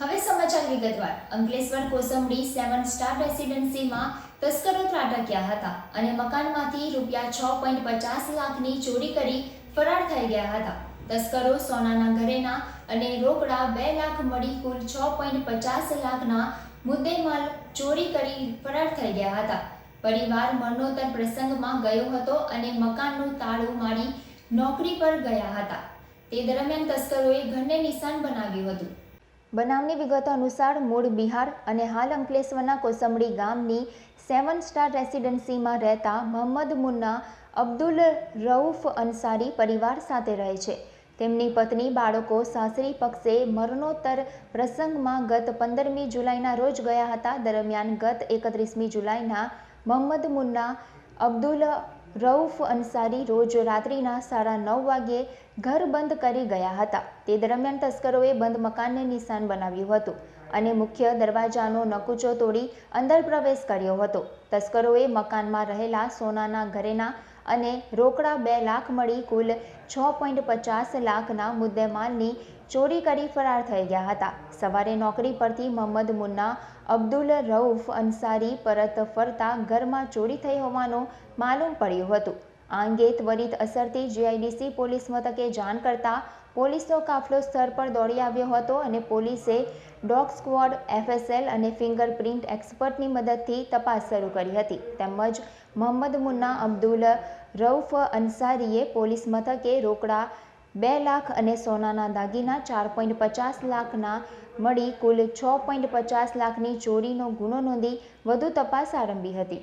હવે સમાચાર વિગતવાર. અંકલેશ્વર કોસંબડી સેવન સ્ટાર રેસિડેન્સીમાં તસ્કરો ત્રાટક્યા હતા અને મકાનમાંથી રૂપિયા છ પોઈન્ટ પચાસ લાખની ચોરી કરી ફરાર થઈ ગયા હતા. તસ્કરો સોનાના ઘરેના અને રોકડા બે લાખ મળી કુલ છ પોઈન્ટ પચાસ લાખના મુદ્દેમાલ ચોરી કરી ફરાર થઈ ગયા હતા. પરિવાર મરણોત્તર પ્રસંગમાં ગયો હતો અને મકાનનું તાળું મારી નોકરી પર ગયા હતા. તે દરમિયાન તસ્કરોએ ઘરને નિશાન બનાવ્યું હતું. બનાવની વિગતો અનુસાર મૂળ બિહાર અને હાલ અંકલેશ્વરના કોસંબડી ગામની સેવન સ્ટાર રેસિડેન્સીમાં રહેતા મોહમ્મદ મુન્ના અબ્દુલ રઉફ અન્સારી પરિવાર સાથે રહે છે. તેમની પત્ની બાળકો સાસરી પક્ષે મરણોત્તર પ્રસંગમાં ગત પંદરમી જુલાઈના રોજ ગયા હતા. દરમિયાન ગત એકત્રીસમી જુલાઈના મોહમ્મદ મુન્ના અબ્દુલ રઉફ અન્સારી રોજ રાત્રિના સાડા નવ વાગ્યે ઘર બંધ કરી ગયા હતા. તે દરમિયાન તસ્કરોએ બંધ મકાનને નિશાન બનાવ્યું હતું. અને મુખ્ય દરવાજાનો નકુચો તોડી અંદર પ્રવેશ કર્યો હતો. તસ્કરોએ મકાનમાં રહેલા સોનાના ઘરેના અને રોકડા બે લાખ મળી કુલ છ પોઈન્ટ પચાસ લાખના મુદ્દેમાલની ચોરી કરી ફરાર થઈ ગયા હતા. સવારે નોકરી પરથી મોહમ્મદ મુન્ના, અબ્દુલ રઉફ અન્સારી પરત ફરતા ઘરમાં ચોરી થઈ હોવાનું માલુમ પડ્યું હતું. આ અંગે ત્વરિત અસરથી જીઆઈડીસી પોલીસ મથકે જાણ કરતા પોલીસનો કાફલો સ્થળ પર દોડી આવ્યો હતો અને પોલીસે ડોગ સ્ક્વોડ, એફએસએલ અને ફિંગરપ્રિન્ટ એક્સપર્ટની મદદથી તપાસ શરૂ કરી હતી. તેમજ મોહમ્મદ મુન્ના, અબ્દુલ રઉફ અન્સારીએ પોલીસ મથકે રોકડા બે લાખ અને સોનાના દાગીના, ચાર પોઈન્ટ પચાસ લાખના મળી કુલ છ પોઈન્ટ પચાસ લાખની ચોરીનો ગુનો નોંધી વધુ તપાસ આરંભી હતી.